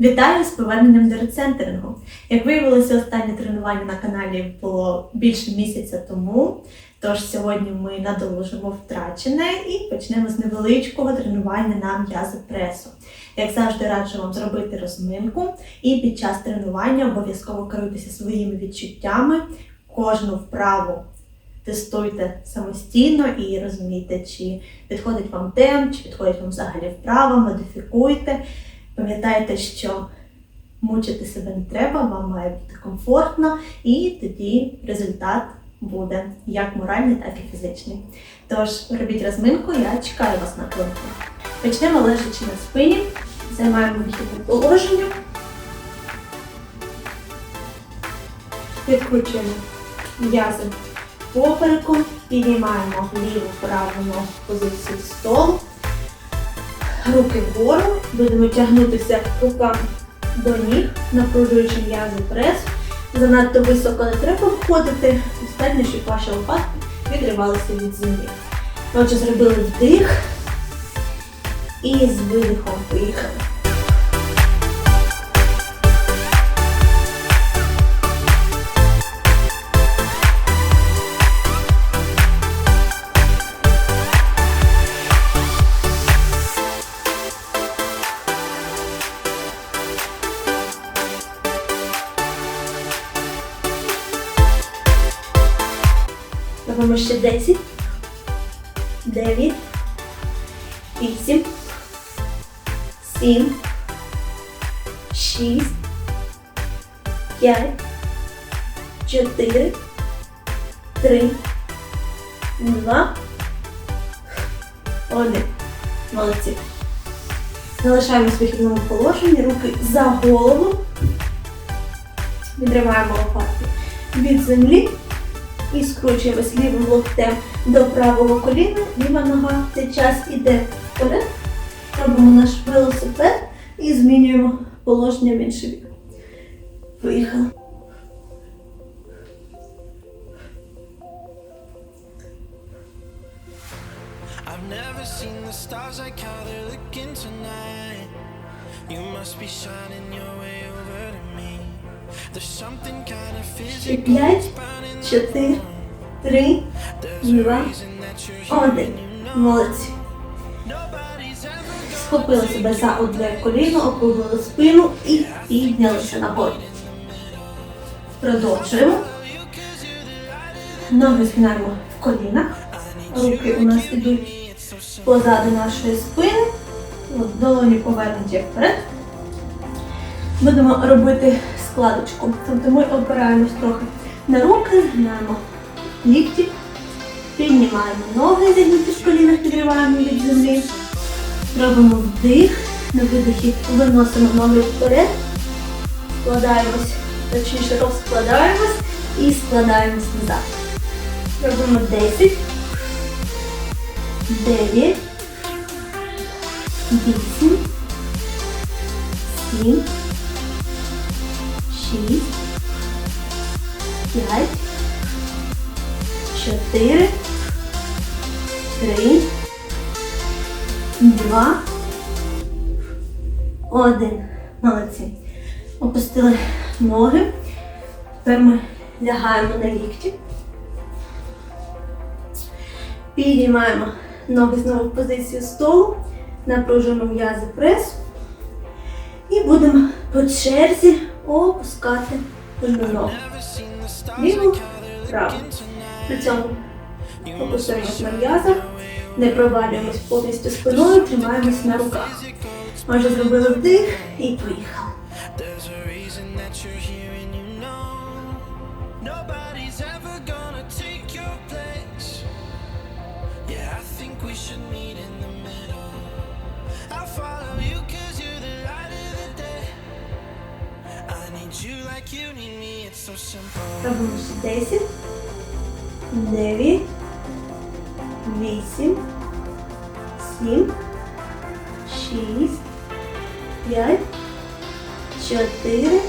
Вітаю з поверненням до рецентрингу. Як виявилося, останнє тренування на каналі було більше місяця тому. Тож сьогодні ми надолужимо втрачене і почнемо з невеличкого тренування на м'язи пресу. Як завжди, раджу вам зробити розминку і під час тренування обов'язково керуйтеся своїми відчуттями. Кожну вправу тестуйте самостійно і розумійте, чи підходить вам темп, чи підходить вам взагалі вправа, модифікуйте. Пам'ятайте, що мучити себе не треба, вам має бути комфортно, і тоді результат буде як моральний, так і фізичний. Тож робіть розминку, я чекаю вас на клинку. Почнемо лежачи на спині, займаємо вихідне положення. Відкручуємо м'язи попереку, піднімаємо ліву праву ногу в позицію столу. Руки вгору, будемо тягнутися руками до ніг, напружуючи м'язи прес. Занадто високо не треба входити, достатньо, щоб ваші лопатки відривалися від землі. Отже, зробили вдих і з видихом поїхали. 10, 9, 8, 7, 6, 5, 4, 3, 2, 1. Молодці. Залишаємось в вихідному положенні, руки за голову. Відриваємо лопатки від землі і скручуємось лівим локтем до правого коліна, ліва нога в цей час іде вперед. Робимо наш велосипед і змінюємо положення в інший бік. Поїхали. I've never seen the stars like how they're looking tonight. You must be shining your way over to me. There's something kind of physical. Чотири, три, два, один. Молодці. Схопили себе за одне коліно, округлили спину і піднялися нагору. Продовжуємо. Ноги згинаємо в колінах. Руки у нас ідуть позаду нашої спини. Долоні повернуті вперед. Будемо робити складочку. Тобто ми опираємось трохи на руки, згинаємо лікті, піднімаємо ноги, зігнуті в колінах, підриваємо від землі. Робимо вдих, на видихі виносимо ноги вперед, складаємось, точніше розкладаємось і складаємось назад. Робимо 10, 9, 8, 7, 6, 5, 4, 3, Два. Один. Молодці. Опустили ноги. Тепер ми лягаємо на лікті. Підіймаємо ноги знову в позицію столу. Напружуємо м'язи пресу. І будемо по черзі опускати одну Ліву, праву. При цьому фокусуємось на м'язах, не провалюємось повністю спиною, тримаємось на руках. Може, зробили вдих і поїхали. Робимо ще 10, 9, 8, 7, 6, 5, 4,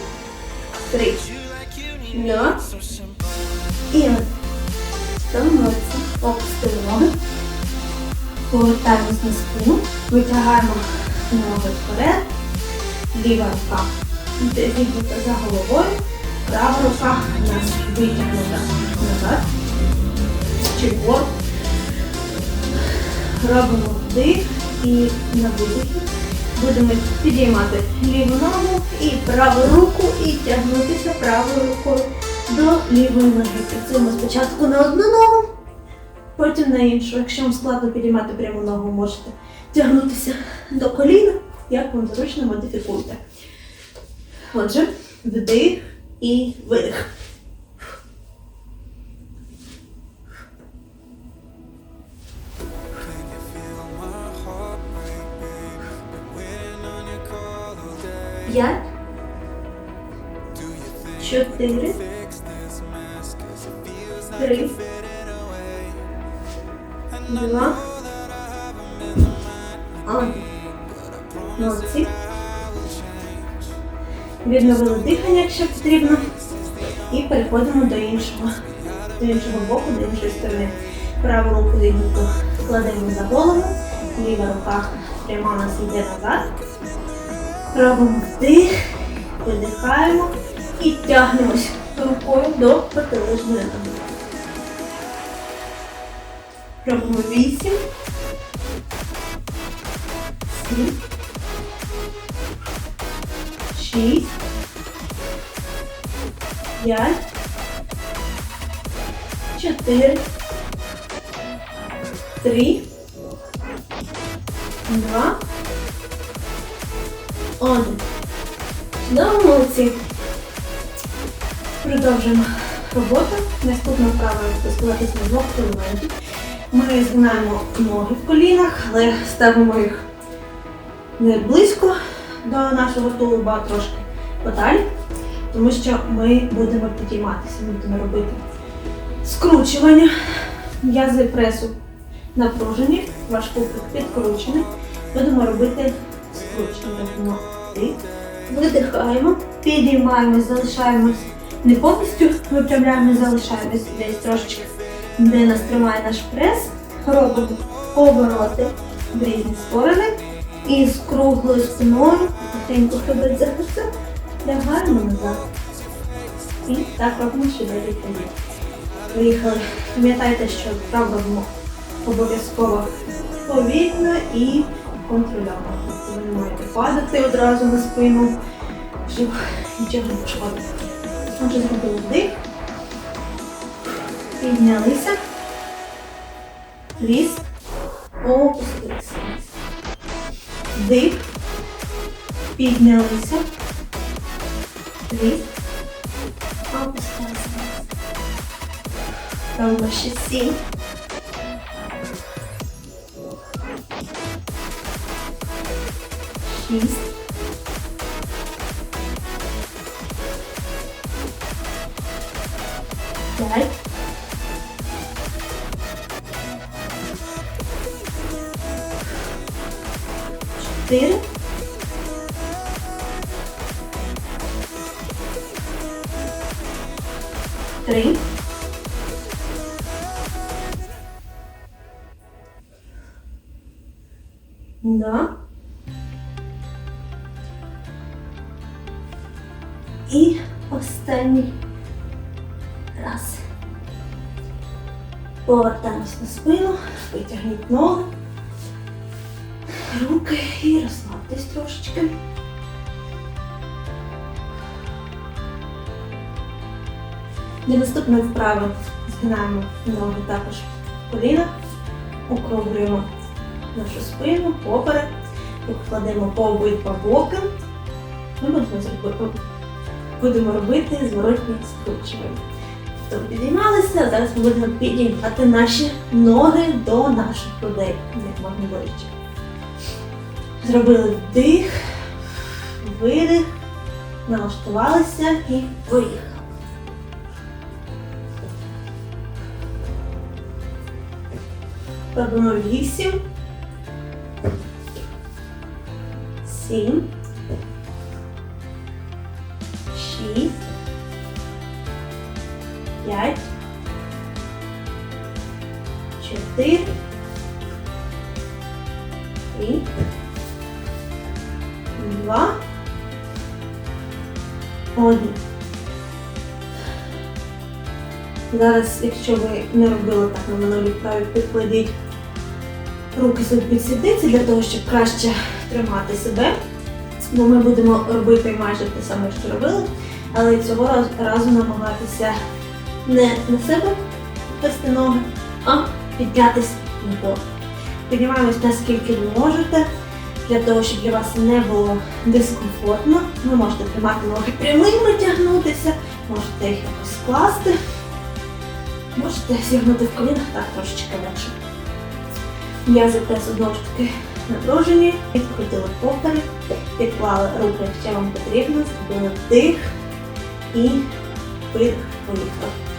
3. You like you need me, Да. it's so simple. І от. Становиться. Опустили. Повертаємось на спину. Витягаємо ноги вперед. ліва рука зігнута за головою, права рука у нас витягнута назад вгору. Робимо вдих і на видихі будемо підіймати ліву ногу і праву руку і тягнутися правою рукою до лівої ноги. Працюємо спочатку на одну ногу, потім на іншу. Якщо вам складно підіймати пряму ногу, можете тягнутися до коліна, як вам зручно модифікуйте. Отже, вдих і видих. П'ять, чотири, три, два, один. Молодці. Відновили дихання, якщо потрібно. І переходимо до іншого, до іншого боку, до іншої сторони. Праву руку зігнуту кладемо за голову, ліва рука пряма у нас йде назад. Робимо вдих, видихаємо і тягнемось рукою до протилежної ноги. Робимо вісім. Сім. Шість. П'ять. Чотири. Три. Два. Один. Чудово, молодці. Продовжуємо роботу. Наступна вправа розпочатися на двох елементів. Ми згинаємо ноги в колінах, але ставимо їх не близько до нашого тулуба, трошки подалі, тому що ми будемо підійматися, ми будемо робити скручування, м'язи пресу напружені, ваш куприк підкручений. Будемо робити скручення. Видихаємо, підіймаємось, залишаємось не повністю випрямляємо, залишаємось десь трошечки, де нас тримає наш прес. Робимо повороти в різні сторони. І з круглою спиною, тихенько хребет за хребцем, лягаємо назад. І так робимо ще декілька разів. Поїхали. Пам'ятайте, що робимо обов'язково повільно і контрольовано. Ви не маєте падати одразу на спину, щоб нічого не пошкодити. Отже, зробили вдих. Піднялися. Ліс. Опустилися. Вдих. Піднялися. Ліс. Опустилися. Робимо ще сім. Шість. П'ять. Чотири. Три. Два. І останній раз. Повертаємось на спину, витягніть ноги, руки і розслабтесь трошечки. Для наступної вправи згинаємо ноги також в колінах, округлюємо нашу спину, поперек, покладемо по обидва боки. Ми будемо, будемо робити зворотні скручування. Тобто підіймалися, а зараз ми будемо підіймати наші ноги до наших грудей, як можна ближче. Зробили вдих, видих, налаштувалися і поїхали. Робимо вісім. Сім. Зараз, якщо ви не робили так на минулій вправі, підкладіть руки собі під сідниці для того, щоб краще тримати себе. Бо ми будемо робити майже те саме, що робили, але цього разу намагатися не на себе вести ноги, а піднятися вгору. Піднімаємось наскільки ви можете, для того, щоб для вас не було дискомфортно. Ви можете тримати ноги прямими, тягнутися, можете їх якось скласти, можете зігнути в колінах так трошечки легше. М'язи пресу знову ж таки напружені, відкрутили повтори, підклали руки, якщо вам потрібно, зробили вдих і видих, поїхали.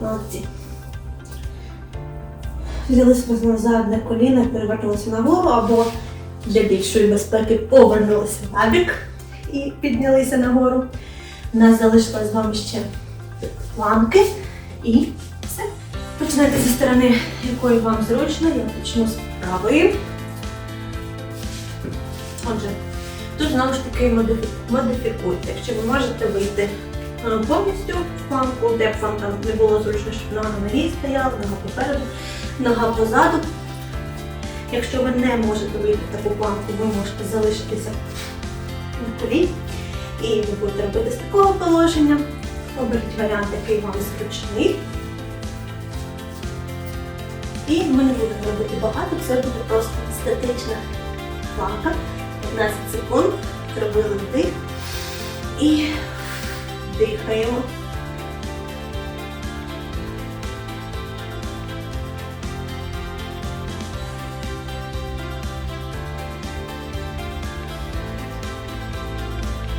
Молодці. Взяли себе на задне коліно, перевернулися нагору або для більшої безпеки повернулися на бік і піднялися нагору. У нас залишилось з вами ще планки і все. Починайте зі сторони, якої вам зручно. Я почну з правої. Отже, тут знову ж таки модифі- модифікуйте. Якщо ви можете вийти повністю в планку, де б вам там не було зручно, щоб нога на ногі стояла, нога попереду, нога позаду. Якщо ви не можете вийти таку планку, ви можете залишитися на коліні. І ви будете робити з такого положення. Оберіть варіант, який вам зручний. І ми не будемо робити багато, це буде просто статична планка. 15 секунд. Зробили вдих і дихаємо.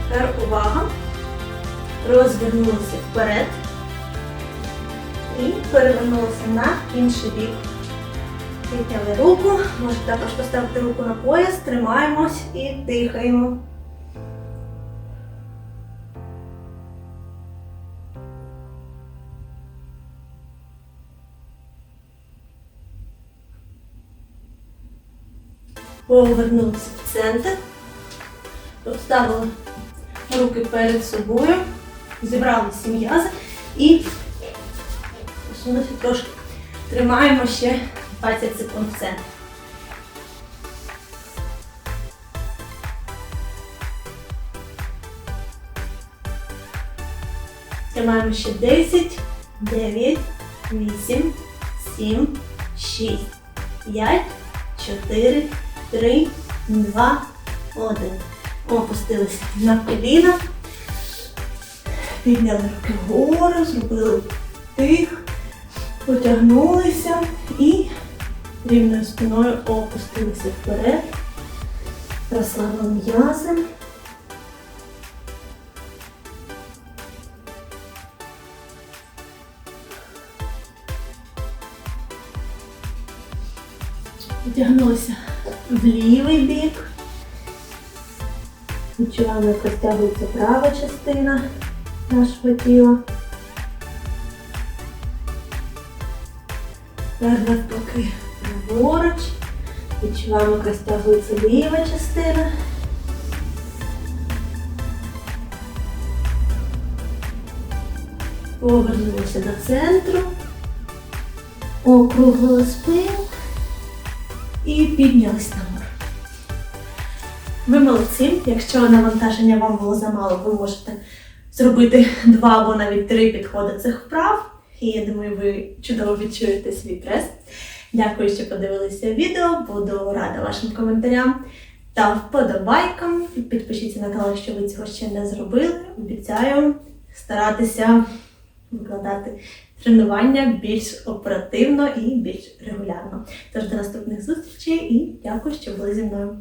Тепер увага. Розвернулися вперед і перевернулися на інший бік. Підняли руку, можете також поставити руку на пояс, тримаємось і дихаємо. Повернулися в центр, поставили руки перед собою, зібрали всі м'язи і посунулися трошки. Тримаємо ще 20 секунд в центрі. Тримаємо ще 10, 9, 8, 7, 6, 5, 4, 3, 2, 1. Опустилися на коліна. Підняли руки вгору, зробили тих, потягнулися і рівною спиною опустилися вперед. Розслабили м'язи. Потягнулися в лівий бік. Відчуваємо, як розтягується права частина нашого тіла. Тепер навпаки праворуч. Відчуваємо, як розтягується ліва частина. Повернулися до центру. Округлили спину і піднялись нагору. Ви молодці. Якщо навантаження вам було замало, ви можете зробити два або навіть три підходи цих вправ. І я думаю, ви чудово відчуєте свій прес. Дякую, що подивилися відео. Буду рада вашим коментарям та вподобайкам. Підпишіться на канал, якщо ви цього ще не зробили. Обіцяю старатися викладати тренування більш оперативно і більш регулярно. Тож до наступних зустрічей і дякую, що були зі мною.